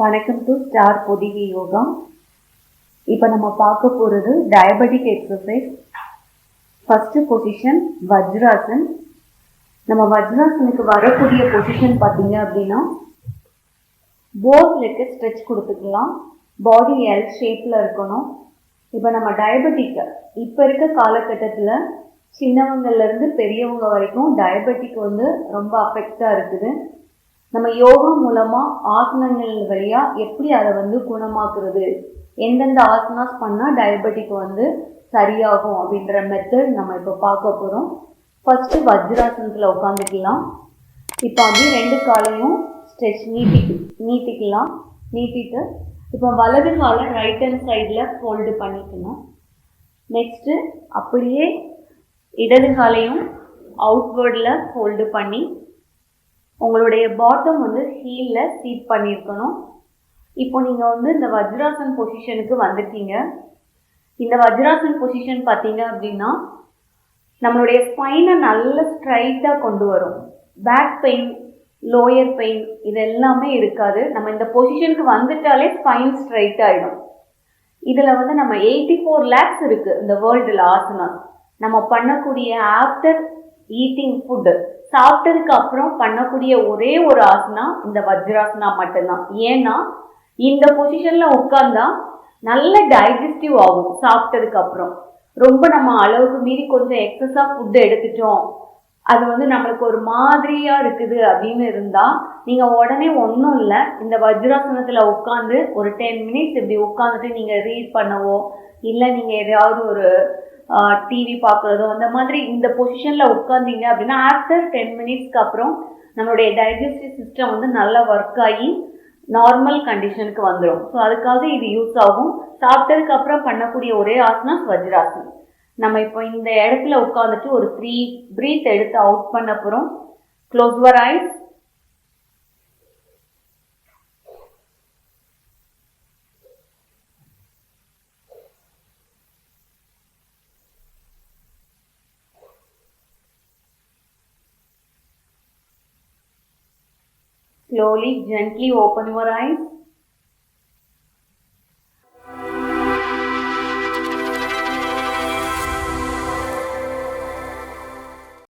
வணக்கம் to star Pothigai yoga இப்போ நம்ம பார்க்க போகிறது diabetic exercise first position Vajrasan நம்ம வஜ்ராசனுக்கு வரக்கூடிய பொசிஷன் பார்த்தீங்க அப்படின்னா போத் லெக்கு ஸ்ட்ரெச் கொடுத்துக்கலாம். பாடி எல் ஷேப்பில் இருக்கணும். இப்போ நம்ம டயபெட்டிக் இப்போ இருக்க காலகட்டத்தில் சின்னவங்கள்லேருந்து பெரியவங்க வரைக்கும் டயபெட்டிக் வந்து ரொம்ப அஃபெக்டாக இருக்குது. நம்ம யோகா மூலமாக ஆசனங்கள் வழியாக எப்படி அதை வந்து குணமாக்குறது? எந்தெந்த ஆசனாஸ் பண்ணால் டயபெட்டிக் வந்து சரியாகும் அப்படின்ற மெத்தட் நம்ம இப்போ பார்க்க போகிறோம் ஃபஸ்ட்டு வஜ்ராசனத்தில் உட்காந்துக்கலாம் இப்போ அப்படியே ரெண்டு காலையும் ஸ்ட்ரெச் நீட்டி நீட்டிக்கலாம். நீட்டிட்டு இப்போ வலது காலை ரைட் ஹேண்ட் சைடில் ஃபோல்டு பண்ணிக்கணும். நெக்ஸ்ட்டு அப்படியே இடது காலையும் அவுட்வேர்டில் ஃபோல்டு பண்ணி உங்களுடைய பாட்டம் வந்து ஹீலில் சீட் பண்ணியிருக்கணும் இப்போ நீங்கள் வந்து இந்த வஜ்ராசன் பொசிஷனுக்கு வந்துட்டீங்க. இந்த வஜ்ராசன் பொசிஷன் பார்த்தீங்க அப்படின்னா நம்மளுடைய ஸ்பைனை நல்ல ஸ்ட்ரைட்டாக கொண்டு வரும். பேக் பெயின் லோயர் பெயின் இது எல்லாமே இருக்காது. நம்ம இந்த பொசிஷனுக்கு வந்துட்டாலே ஸ்பைன் ஸ்ட்ரைட் ஆகிடும் இதில் வந்து நம்ம எயிட்டி ஃபோர் லேக்ஸ் இருக்குது இந்த வேர்ல்டில் ஆசனா நம்ம பண்ணக்கூடிய ஆஃப்டர் ஈட்டிங் ஃபுட்டு சாப்பிட்டதுக்கு அப்புறம் பண்ணக்கூடிய ஒரே ஒரு ஆசனா இந்த வஜ்ராசனா மட்டும்தான். ஏன்னா இந்த பொசிஷனில் உட்காந்தா நல்ல டைஜஸ்டிவ் ஆகும் சாப்பிட்டதுக்கு அப்புறம். ரொம்ப நம்ம அளவுக்கு மீறி கொஞ்சம் எக்ஸஸாக ஃபுட்டு எடுத்துட்டோம். அது வந்து நம்மளுக்கு ஒரு மாதிரியாக இருக்குது அப்படின்னு இருந்தால் நீங்கள் உடனே ஒன்றும் இல்லை இந்த வஜ்ராசனத்தில் உட்காந்து ஒரு டென் மினிட்ஸ் இப்படி உட்காந்துட்டு நீங்கள் ரீட் பண்ணவோ இல்லை நீங்கள் எதையாவது ஒரு டிவி பார்க்குறதோ அந்த மாதிரி இந்த பொசிஷனில் உட்காந்தீங்க அப்படின்னா ஆஃப்டர் டென் மினிட்ஸ்க்கு அப்புறம் நம்மளுடைய டைஜஸ்டிவ் சிஸ்டம் வந்து நல்லா ஒர்க் ஆகி நார்மல் கண்டிஷனுக்கு வந்துடும் ஸோ அதுக்காக இது யூஸ் ஆகும். சாப்பிட்டதுக்கு அப்புறம் பண்ணக்கூடிய ஒரே ஆசனா வஜ்ராசனம் நம்ம இப்போ இந்த இடத்துல உட்காந்துட்டு ஒரு த்ரீ ப்ரீத் எடுத்து அவுட் பண்ண அப்புறம் close your eyes Slowly, gently open your eyes.